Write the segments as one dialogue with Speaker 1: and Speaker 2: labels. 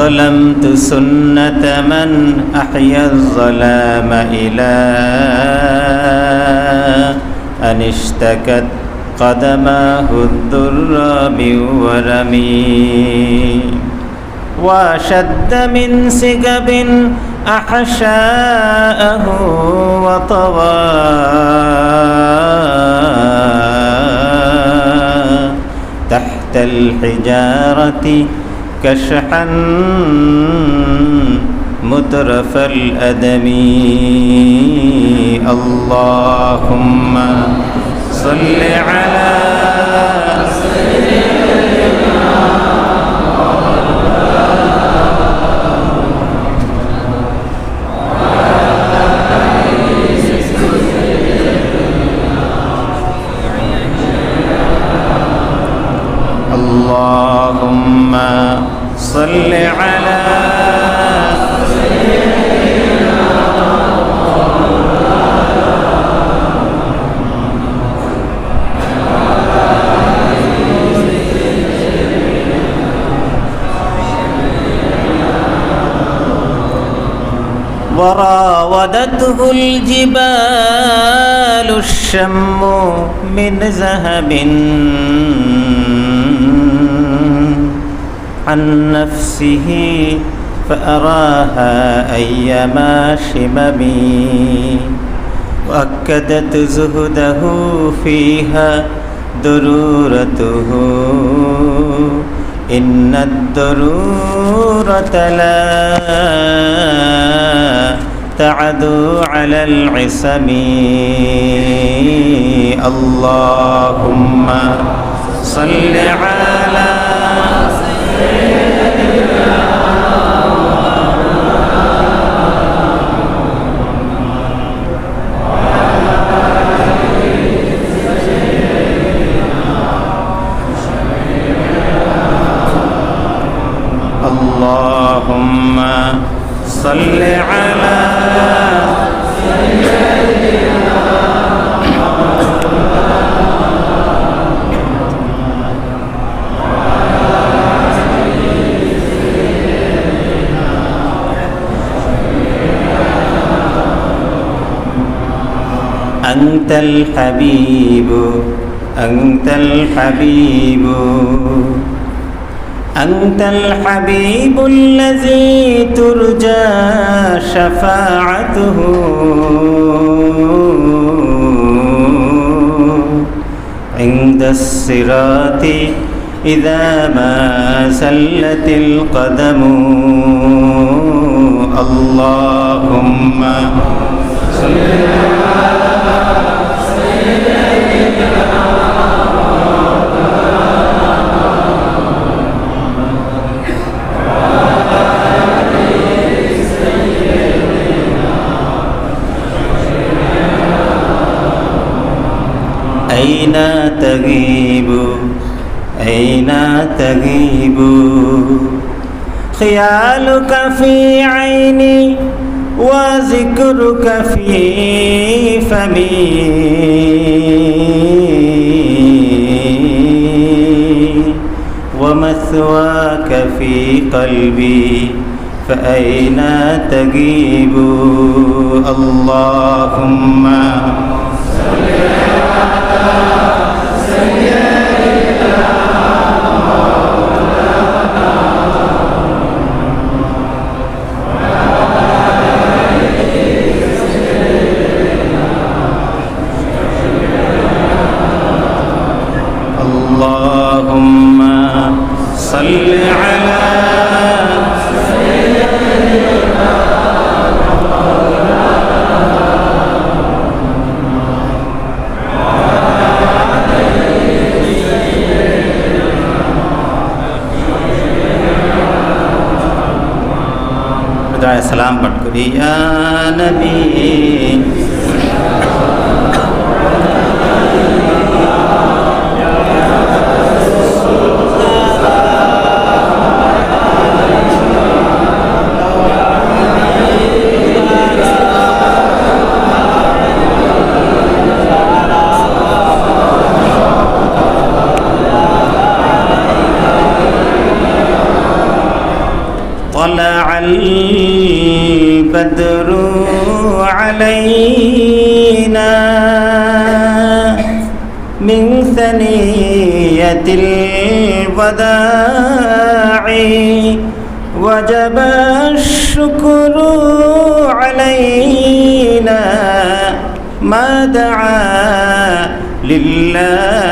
Speaker 1: ظلمت سنة من أحيا الظلام إلى أن اشتكت قدماه الضر من ورمي وشد من سقب أحشاءه وطوى تحت الحجارة كشحا مترف الأدم. اللهم صل على اللهم صل على وراودته الجبال الشم من ذهب عن نفسه فأراها أيما شمم وأكدت زهده فيها ضرورته. إن الضرورة لا تعدو على العصم. اللهم صل على أنت الحبيب أنت الحبيب. أنت الحبيب الذي ترجى شفاعته. عند الصراط إذا ما زلت القدم. اللهم صل على أين تغيب؟ أين تغيب؟ خيالك في عيني وذكرك في فمي. ومثواك في قلبي فأين تغيب؟ اللهم صل على اللهم صل على সালাম পাঠ করি ইয়া البدر علينا من ثنية الوداع وجب الشكر علينا ما دعا لله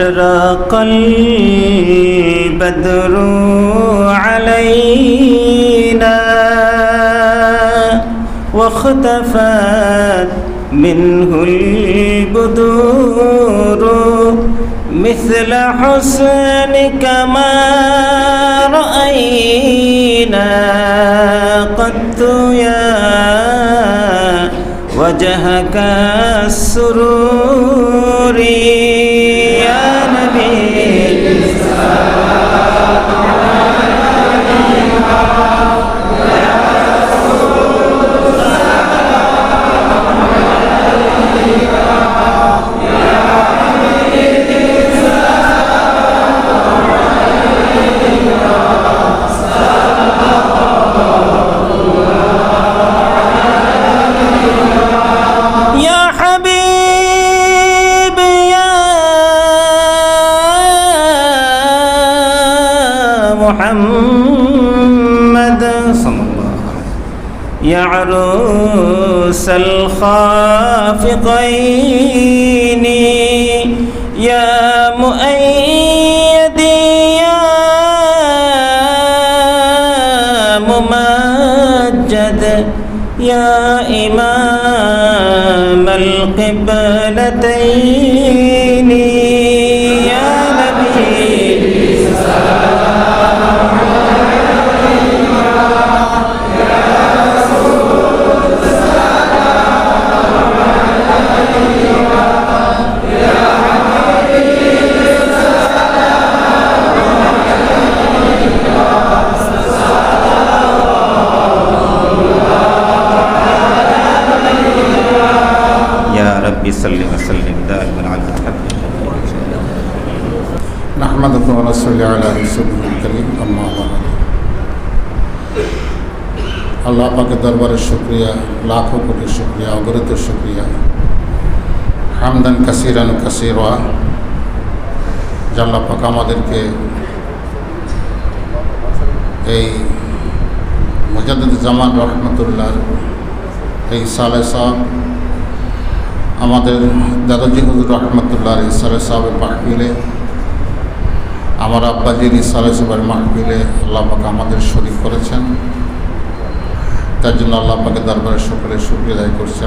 Speaker 1: أشرق البدر علينا واختفت منه البدور مثل حسنك ما رأينا قد يا وجهك السرور يا القبلتين.
Speaker 2: আল্লাহ পাকের দরবারে শুক্রিয়া, লাখো কোটি শুক্রিয়া অগরিত শুক্রিয়া। হামদান কাসিরান কাসিরা। জাল্লা পাক আমাদেরকে এই জামান রহমতুল্লাহ এই সালে সাহেব, আমাদের দাদাজি হুজুর রহমতুল্লাহ এই সালে সাহেবের মাহফিলে, আমার আব্বাজির ইসালে সাহেবের মাহফিলে আল্লাহ পাক আমাদের শরীর করেছেন। তার জন্য আল্লাহ পাকে দরবারে সকলে শুক্রিয়া আদায় করছি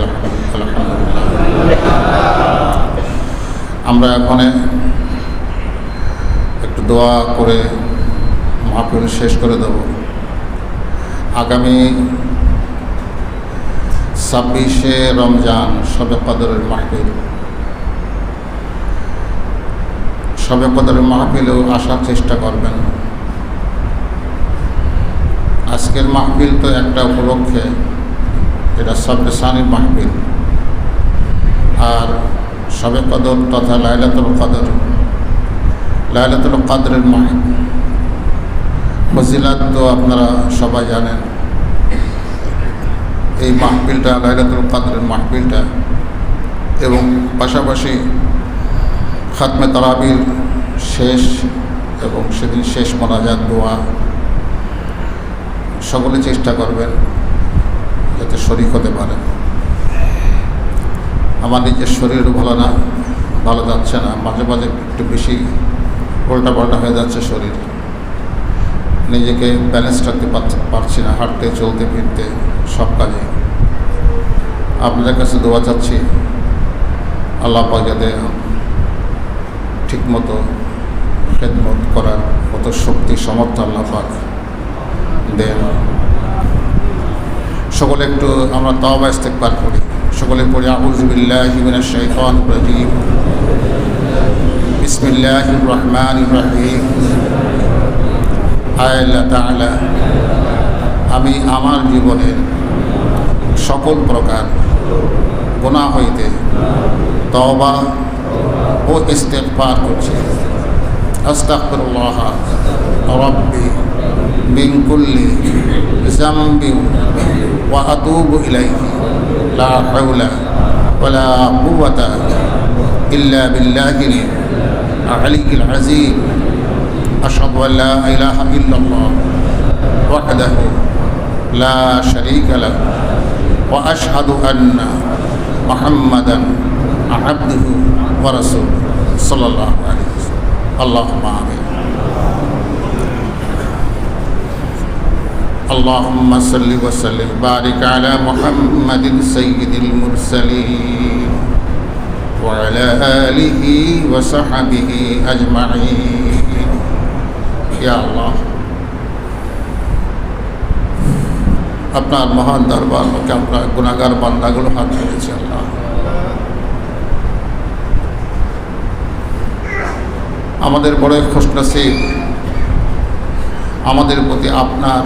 Speaker 2: আমরা এখানে একটু দোয়া করে মাহফিল শেষ করে দেব। আগামী ছাব্বিশে রমজান সবে কদরের মাহফিল। সবে কদরের মাহফিলেও আসার চেষ্টা করবেন। আজকের মাহফিল তো একটা উপলক্ষে, এটা সবে সানির মাহফিল। আর সবে কদর তথা লাইলাতুল কদর। লাইলাতুল কদরের মাহ, ফজিলাত তো আপনারা সবাই জানেন। এই মাহফিলটা, লাইলাতুল কদরের মাহফিলটা এবং পাশাপাশি খাতমে তারাবির শেষ এবং সেদিন শেষ মোনাজাত দোয়া সকলে চেষ্টা করবেন যাতে শরিক হতে পারে আমার নিজের শরীরও ভালো না, ভালো যাচ্ছে না, মাঝে মাঝে একটু বেশি উল্টা পাল্টা হয়ে যাচ্ছে শরীর। নিজেকে ব্যালেন্স রাখতে পারছি- না, হাঁটতে, চলতে, ফিরতে, সব কাজে। আপনাদের কাছে দোয়া চাচ্ছি, আল্লাহ যাতে ঠিকমতো খেদমত করার মতো শক্তি সমর্থ আল্লাহ পাক দেন সকলে একটু আমরা তওবা ইস্তেকবার করি। সকলে পড়ি, আউযু বিল্লাহি মিনাশ শাইতানির রাজিম। বিসমিল্লাহির রহমানির রহিম। আল্লাহ তাআলা, আমি আমার জীবনের সকল প্রকার গোনা হইতে তওবা ও ইস্তেগফার করছি। আস্তাগফিরুল্লাহ, রব্বি من كل ذنب وأتوب إليه. لا حول ولا قوة إلا بالله العلي العزيز أشهد أن لا إله إلا الله وحده لا شريك له وأشهد أن محمدا عبده ورسوله صلى الله عليه وسلم. اللهم آمين. اللهم صل وسلم بارك على محمد سيد المرسلين وعلى اله وصحبه اجمعين يا الله আপনার মহান দরবার লোকে আমরা গুণাগার বান্দাগুলো হাত ধরেছি আল্লাহ আমাদের বড় খুশনসিব আমাদের প্রতি আপনার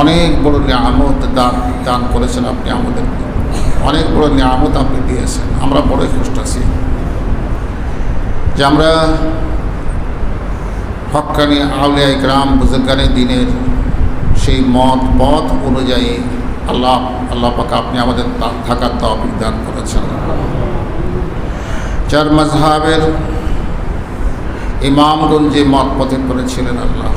Speaker 2: অনেক বড় নিয়ামত দান দান করেছেন আপনি আমাদের। অনেক বড় নিয়ামত আপনি দিয়েছেন। আমরা বড় খুশনসিব যে আমরা হক্কানি আউলিয়া গ্রাম বুজুর্গানি দিনের সেই মত, পথ অনুযায়ী আল্লাহ আল্লাহ পাক আপনি আমাদের থাকার তহবিল দান করেছেন। চার মজহাবের ইমামগণ যে মত পথে করেছিলেন আল্লাহ।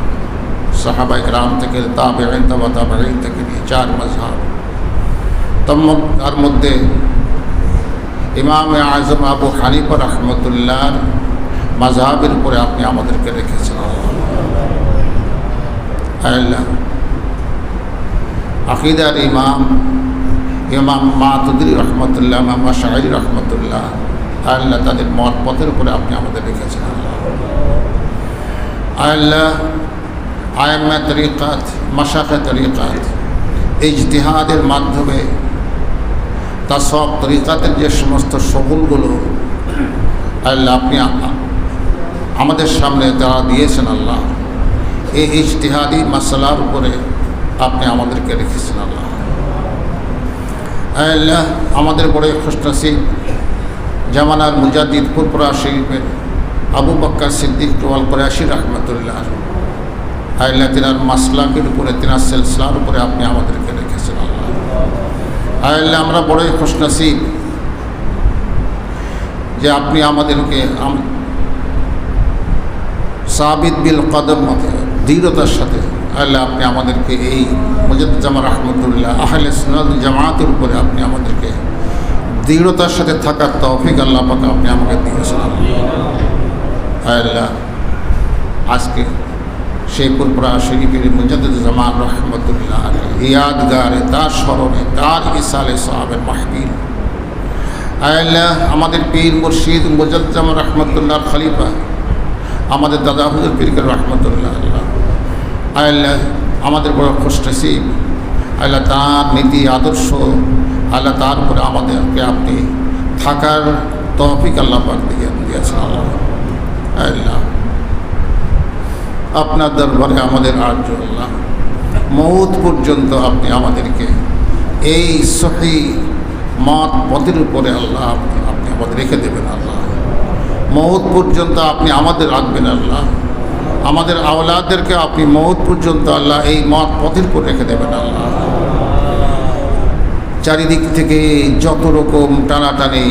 Speaker 2: সাহাবাই গ্রাম থেকে তাবে তাবা তাবাইন থেকে নিয়ে চার মজহাব তার মধ্য- ইমাম আজম আবু হানিফা রহমতুল্লাহ মজহাবের উপরে আপনি আমাদেরকে রেখেছেন। আল্লাহ। আকিদার ইমাম ইমাম মাতুদ্রি রহমতুল্লাহ, ইমাম শাহরি রহমতুল্লাহ আল্লাহ তাদের মত পথের উপরে আপনি আমাদের রেখেছেন। আল্লাহ। আয়াম্মা তরিকাত মাসাখা তরিকাত। ইজতিহাদের মাধ্যমে তার সব তরিকাতের যে সমস্ত সবলগুলো আল্লাহ আপনি আমাদের সামনে তারা দিয়েছেন আল্লাহ, এই ইজতিহাদি মাসালার উপরে আপনি আমাদেরকে রেখেছেন আল্লাহ। আল্লাহ, আমাদের বড় খুশনসিব জামানার মুজাদ্দিদ ফুরপুরা শরীফের আবু বক্কর সিদ্দিক টোয়াল করাশি রহমতুল্লাহ আল্লাহ, তিনার মাসলাকের উপরে, তিনার সেলসলার উপরে আপনি আমাদেরকে রেখেছেন আল্লাহ। আল্লাহ, আমরা বড়ই খুশনসিব যে আপনি আমাদেরকে আম- সাবিদ বিল কদম মতে, দৃঢ়তার সাথে আল্লাহ, আপনি আমাদেরকে এই মুজাদ্দামা রহমতুল্লাহ, আহলে সুনাদ জামাতের উপরে আপনি আমাদেরকে দৃঢ়তার সাথে থাকার তৌফিক আল্লাহ পাকে আপনি আমাকে দিয়েছেন। আল্লাহ, আজকে সেই পুরপুরা শরীফের মুজাদ্দামান রহমতুল্লাহ ইয়াদগারে তার স্মরণে, তার ইসালে সাহাবের মাহবিল আল্লাহ, আমাদের পীর মুর্শিদ মুজাদ্দাম রহমতুল্লাহ খলিফা, আমাদের দাদা হুজুর পীরকে রহমতুল্লাহ আল্লাহ আল্লাহ, আমাদের বড় খুশনসিব আল্লাহ, তার নীতি, আদর্শ আল্লাহ, তার উপরে আমাদেরকে আপনি থাকার তহফিক আল্লাহ পাক দিয়ে দিয়েছেন। আল্লাহ আল্লাহ। আপনার দরবারে আমাদের আর্য আল্লাহ মৌত পর্যন্ত আপনি আমাদেরকে এই সহি মত পথের উপরে আল্লাহ আপনি আপনি আমাদের রেখে দেবেন আল্লাহ। মৌত পর্যন্ত আপনি আমাদের রাখবেন আল্লাহ। আমাদের আওলাদেরকে আপনি মৌত পর্যন্ত আল্লাহ এই মত পথের উপর রেখে দেবেন আল্লাহ। চারিদিক থেকে যত রকম টানাটানি,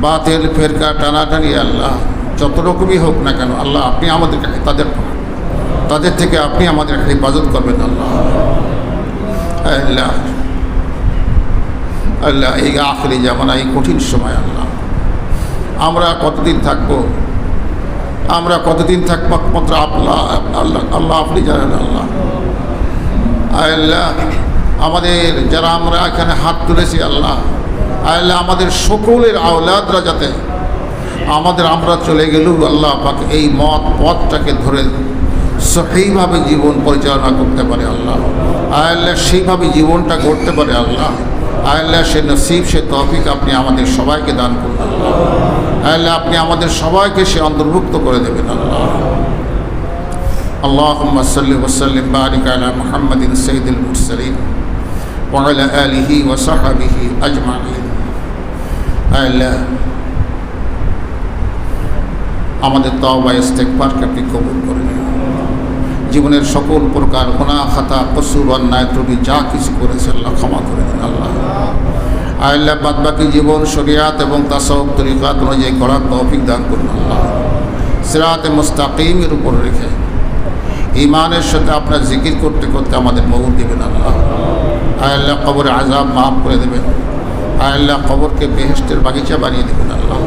Speaker 2: বাতেল ফেরকা টানাটানি আল্লাহ। যত রকমই হোক না কেন, আল্লাহ আপনি আমাদেরকে তাদের তাদের থেকে আপনি আমাদের হেফাজত করবেন, আল্লাহ। আল্লাহ। আল্লাহ, এই আখরি জামানা, এই কঠিন সময়, আল্লাহ। আমরা কতদিন থাকব? আমরা কতদিন থাকব একমাত্র আল্লাহ আল্লাহ আল্লাহ আপনি জানেন, আল্লাহ। আল্লাহ, আমাদের যারা আমরা এখানে হাত তুলেছি, আল্লাহ আল্লাহ আমাদের সকলের আওলাদরা যাতে আমাদের আমরা চলে গেলেও আল্লাহ পাক এই মত পথটাকে ধরে সহিভাবে জীবন পরিচালনা করতে পারে আল্লাহ আয়াল্লাহ সেইভাবে জীবনটা গড়তে পারে আল্লাহ আয়াল্লাহ সে নসিব সে তফিক আপনি আমাদের সবাইকে দান করুন আল্লাহ আয়াল্লাহ আপনি আমাদের সবাইকে সে অন্তর্ভুক্ত করে দেবেন আল্লাহ اللهم صل وسلم بارك على محمد سيد المرسلين وعلى آله وصحبه أجمعين আল্লাহ আমাদের তওবা ইস্তেকবারকে আপনি কবুল করে নিন। জীবনের সকল প্রকার গুনাহ, খাতা, কসুর, অন্যায়, ত্রুটি যা কিছু করেছে আল্লাহ ক্ষমা করে দিন, আল্লাহ। আল্লাহ বাদবাকি জীবন, শরিয়াত এবং তাসব তরিকাত অনুযায়ী করার তৌফিক দান করুন, আল্লাহ। সিরাতে মুস্তাকিমের উপর রেখে ইমানের সাথে আপনার জিকির করতে করতে আমাদের মৌল দেবেন, আল্লাহ। আল্লাহ কবরে আজাব মাফ করে দেবেন। আল্লাহ কবরকে বেহেস্টের বাগিচা বানিয়ে দেবেন, আল্লাহ।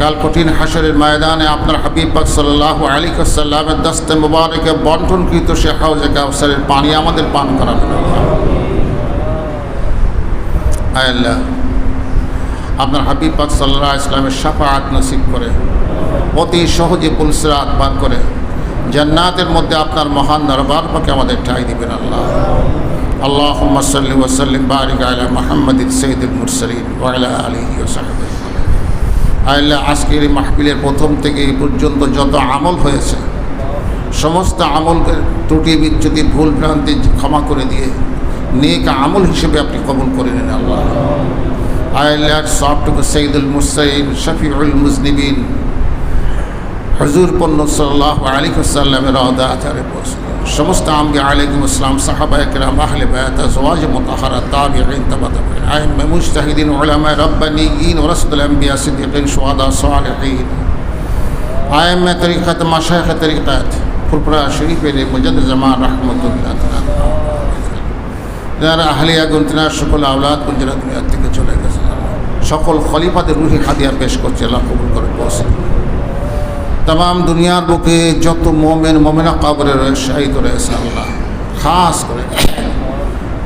Speaker 2: কাল কঠিন হাসরের ময়দানে আপনার হাবিব পাক সাল্লাহ আলী সাল্লামের দস্তে মুবারকে বন্টনকৃত সে হাউজে কাউসারের পানি আমাদের পান করাবেন আল্লাহ, আপনার হাবিব পাক সাল্লাহ ইসলামের সাফাত নসিব করে, অতি সহজে পুলসরাত পার করে, জান্নাতের মধ্যে আপনার মহান দরবার পাকে আমাদের ঠাই দিবেন আল্লাহ। আল্লাহ সাল্লি ওসাল্লিম বারিক আলা মোহাম্মদ সৈদুল মুরসলিন ওয়ালা আলহি ওসাহাব আল্লাহ আজকের এই মাহফিলের প্রথম থেকে এই পর্যন্ত যত আমল হয়েছে, সমস্ত আমলকে ত্রুটি বিচ্যুতি ভুল ভ্রান্তি ক্ষমা করে দিয়ে নেক আমল হিসেবে আপনি কবুল করে নেন আল্লাহ। আল্লাহ সবটুকু সঈদুল মুসাইন শফিউল মুজনিবিন, হজুর পণ্য সাল্লাহ আলিকুসাল্লামের আদা আচারে পৌঁছল সমস্ত আম্বি আলাইকুম ইসলাম সাহাবা একরাম আহলে বায়াত জওয়াজ মুতাহারা তাবিঈন তাবা তাবিঈন আইম্মা মুজতাহিদিন উলামা রব্বানিয়িন ওয়া রাসূল আম্বিয়া সিদ্দিকিন শুহাদা সালিহিন আইম্মা তরিকাত মাশায়েখ তরিকাত ফুরফুরা শরীফের মুজাদ্দিদ জামান রাহমাতুল্লাহ তাআলা যারা আহলিয়া গুনতিনার সকল আওলাদ গুঞ্জরা দুনিয়া থেকে চলে গেছে সকল খলিফাদের রুহি হাদিয়া পেশ করছে আল্লাহ কবুল করে পৌঁছে তাম দুনিয়ার বুকে যত মোমেন মোমেনা কবরে রয়েছে, শাহিদ রয়েছে আল্লাহ। খাস করে।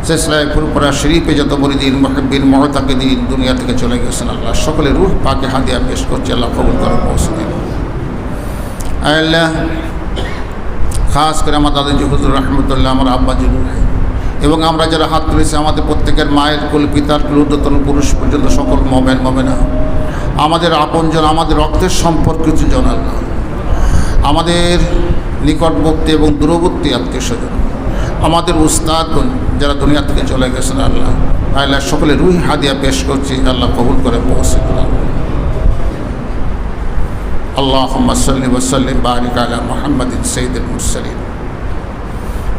Speaker 2: শেষলায় ফুরপুরা শরীফে যত মরিদিন মহতাকে দিন দুনিয়া থেকে চলে গেছেন আল্লাহ। সকলে রুহ পাকে হাতিয়া পেশ করছে, আল্লাহ কবুল করে পৌঁছে দিন। খাস করে আমার দাদাজি হুজুর রহমতুল্লাহ, আমার আব্বাজি রুহাই এবং আমরা যারা হাত তুলেছি, আমাদের প্রত্যেকের মায়ের কুল, পিতার কুল ঊর্ধ্বতন পুরুষ পর্যন্ত সকল মোমেন মোমেনা আমাদের আপনজন, আমাদের রক্তের সম্পর্কিত জন আল্লাহ আমাদের নিকটবর্তী এবং দূরবর্তী আত্মীয় স্বজন, আমাদের উস্তাদগণ যারা দুনিয়া থেকে চলে গেছেন, আল্লাহ আল্লাহ সকলে রুই হাদিয়া পেশ করছি, আল্লাহ কবুল করে পৌঁছে আল্লাহ সাল্লি ওসাল্লিম বারিক আলা মোহাম্মদ সঈদুল মুরসলিম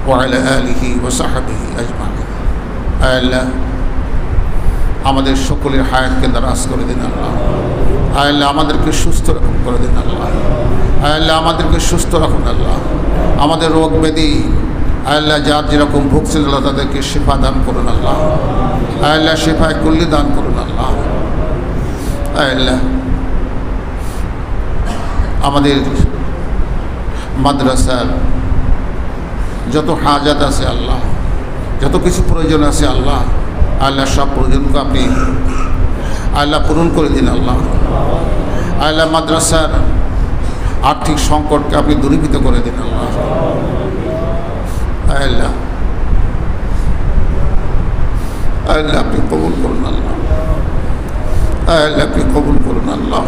Speaker 2: ওয়ালা আলিহি ওসাহাবিহি আজমাইন। আল্লাহ, আমাদের সকলের হায়াতকে দারাজ করে দিন, আল্লাহ। আল্লাহ, আমাদেরকে সুস্থ করে দিন, আল্লাহ। আল্লাহ আমাদেরকে সুস্থ রাখুন আল্লাহ। আমাদের রোগ ব্যাধি, আল্লাহ যার যেরকম ভুগছিল আল্লাহ তাদেরকে শেফা দান করুন আল্লাহ। আল্লাহ শেফায় কুল্লি দান করুন আল্লাহ। আল্লাহ আমাদের মাদ্রাসার যত হাজাত আছে আল্লাহ, যত কিছু প্রয়োজন আছে আল্লাহ আল্লাহ সব প্রয়োজনকে আপনি আল্লাহ পূরণ করে দিন আল্লাহ। আল্লাহ মাদ্রাসার আর্থিক সংকটকে আপনি দূরীভূত করে দিন আল্লাহ আল্লাহ আল্লাহ আপনি কবুল করুন আল্লাহ আল্লাহ আপনি কবুল করুন আল্লাহ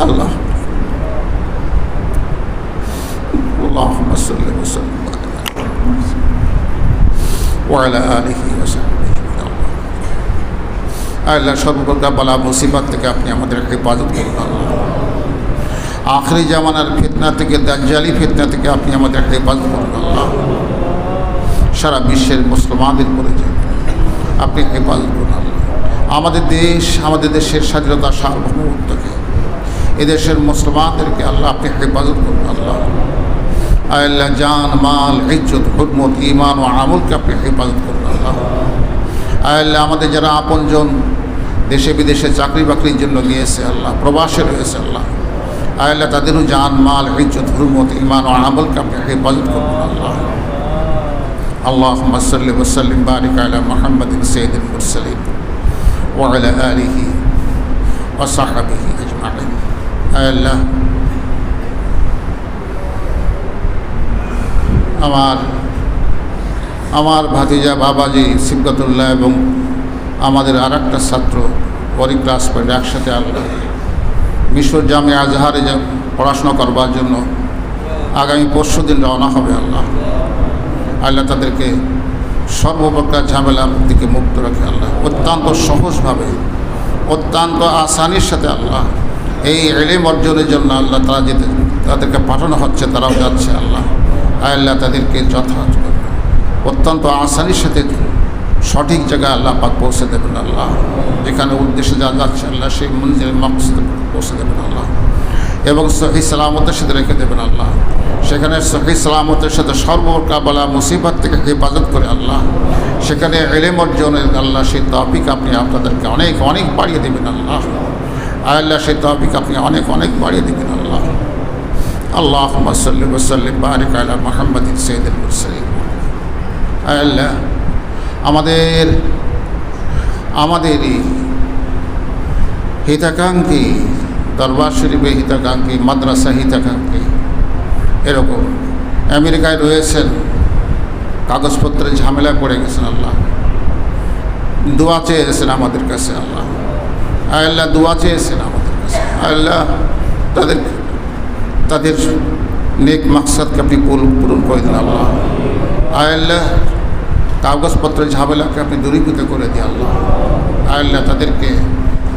Speaker 2: আল্লাহ اللهم صل وسلم وعلى آله وصحبه আল্লাহ সর্বপ্রকার বালা মুসিবত থেকে আপনি আমাদের হেফাজত করুন। আল্লাহ আখরি জামানার ফিতনা থেকে, দাজ্জালি ফিতনা থেকে আপনি আমাদের হেফাজত করুন। আল্লাহ সারা বিশ্বের মুসলমানদের যান আপনি হেফাজত করুন। আল্লাহ আমাদের দেশ, আমাদের দেশের স্বাধীনতা সার্বভৌমত্বকে এদেশের মুসলমানদেরকে আল্লাহ আপনি হেফাজত করুন, আল্লাহ। আল্লাহ জান, মাল, ইজ্জত, হুরমত ইমান ও আমলকে আপনি হেফাজত করুন, আল্লাহ। আল্লাহ আমাদের যারা আপনজন দেশে বিদেশে চাকরি বাকরির জন্য গিয়েছে আল্লাহ, প্রবাসে রয়েছে আল্লাহ। আল্লাহ তাদেরও জান, মাল, ইজ্জত, হুরমত ইমান ও আমলকে আপনি হেফাজত করুন আল্লাহ। আল্লাহ মাসাল্লি ওসাল্লিম বারিক আলা মোহাম্মদ সৈদিন মুরসালিম ওয়ালা আলিহি ওসাহাবিহি আজমাইন। আল্লাহ, আমার আমার ভাতিজা, বাবাজি সিবগতুল্লাহ এবং আমাদের আর একটা ছাত্র পরি ক্লাস পয়েন্ট একসাথে আল্লাহ মিশর জামে আজহারে যা পড়াশোনা করবার জন্য আগামী পরশু দিন রওনা হবে আল্লাহ। আল্লাহ তাদেরকে সর্বপ্রকার ঝামেলা দিকে মুক্ত রাখে আল্লাহ। অত্যন্ত সহজভাবে, অত্যন্ত আসানির সাথে আল্লাহ এই এলিম অর্জনের জন্য আল্লাহ তারা যেতে তাদেরকে পাঠানো হচ্ছে, তারাও যাচ্ছে আল্লাহ। আল্লাহ তাদেরকে যথাযথ অত্যন্ত আসানির সাথে সঠিক জায়গায় আল্লাহ পাক পৌঁছে দেবেন আল্লাহ। যেখানে উদ্দেশ্যে যা যাচ্ছে আল্লাহ, সেই মন্দিরের মকসদে পৌঁছে দেবেন আল্লাহ। এবং সহি সালামতের সাথে রেখে দেবেন আল্লাহ। সেখানে সহি সালামতের সাথে সর্বপ্রকার বলা মুসিবত থেকে হেফাজত করে আল্লাহ। সেখানে এলেম অর্জনের আল্লাহ, সেই তপিক আপনি আপনাদেরকে অনেক অনেক বাড়িয়ে দেবেন আল্লাহ। আল্লাহ, সেই তপিক আপনি অনেক অনেক বাড়িয়ে দেবেন আল্লাহ। আল্লাহ সাল্লি ওসাল্লিম বারিক আলা মোহাম্মদ সৈয়দুল মুরসালিম আল্লাহ আমাদের, আমাদেরই হিতাকাঙ্ক্ষী, দরবার শরীফে হিতাকাঙ্ক্ষী, মাদ্রাসা হিতাকাঙ্ক্ষী, এরকম। আমেরিকায় রয়েছেন কাগজপত্রের ঝামেলায় পড়ে গেছেন আল্লাহ। দোয়া চেয়েছেন আমাদের কাছে আল্লাহ। আল্লাহ দোয়া চেয়েছেন আমাদের কাছে। আল্লাহ তাদের তাদের নেক মাকসাদকে আপনি পূরণ করে দিন আল্লাহ। আল্লাহ কাগজপত্রের ঝামেলাকে আপনি দূরীভূত করে দিয়ে আল্লাহ। আল্লাহ তাদেরকে,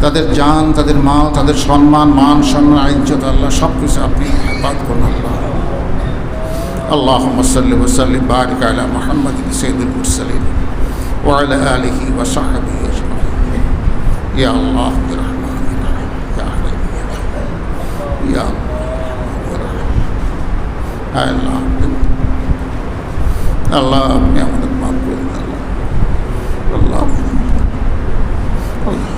Speaker 2: তাদের যান তাদের মা তাদের সম্মান, মান, সম্মান, ইজ্জত, আল্লাহ সব কিছু আপনি বাদ করুন আল্লাহ। আল্লাহ সাল্লি ওসাল্লি বারিক আলা মোহাম্মদ সৈদুল মুরসালিম ওয়ালা আলহি ইয়া আল্লাহ ইয়া আল্লাহ আল্লাহ আপনি আল্লাহ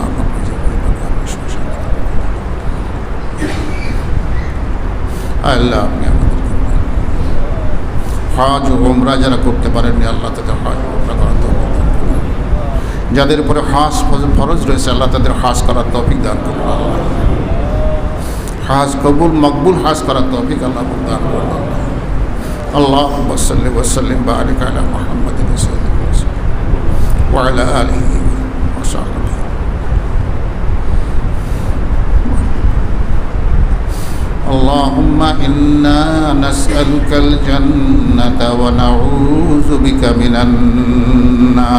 Speaker 2: আমাদের আপনি আমাদেরকে হজ ও ওমরা যারা করতে পারেননি, আল্লাহ তাদের হজ ওমরা করুন যাদের উপরে হাস ফরজ রয়েছে আল্লাহ তাদের হাস করার তৌফিক দান করুন আল্লাহ হাজ কবুল মকবুল হাজ করার তৌফিক আল্লাহ দান করুন আল্লাহ ওসল্লি ওসলিম বারিক আলা মোহাম্মদ وعلى آله وصحبه اللهم إنا نسألك الجنة ونعوذ بك من النار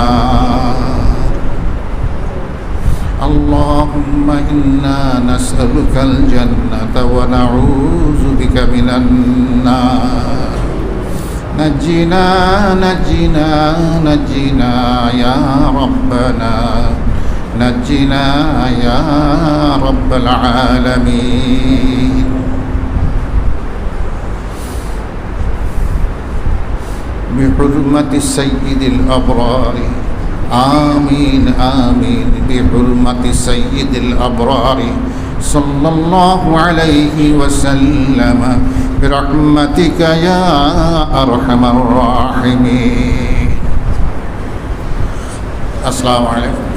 Speaker 2: اللهم إنا نسألك الجنة ونعوذ بك من النار. نجنا نجنا نجنا يا ربنا. نجنا يا رب العالمين. بحرمة سيد الأبرار. آمين آمين. بحرمة سيد الأبرار صلى الله عليه وسلم. برحمتك يا أرحم الراحمين. السلام عليكم.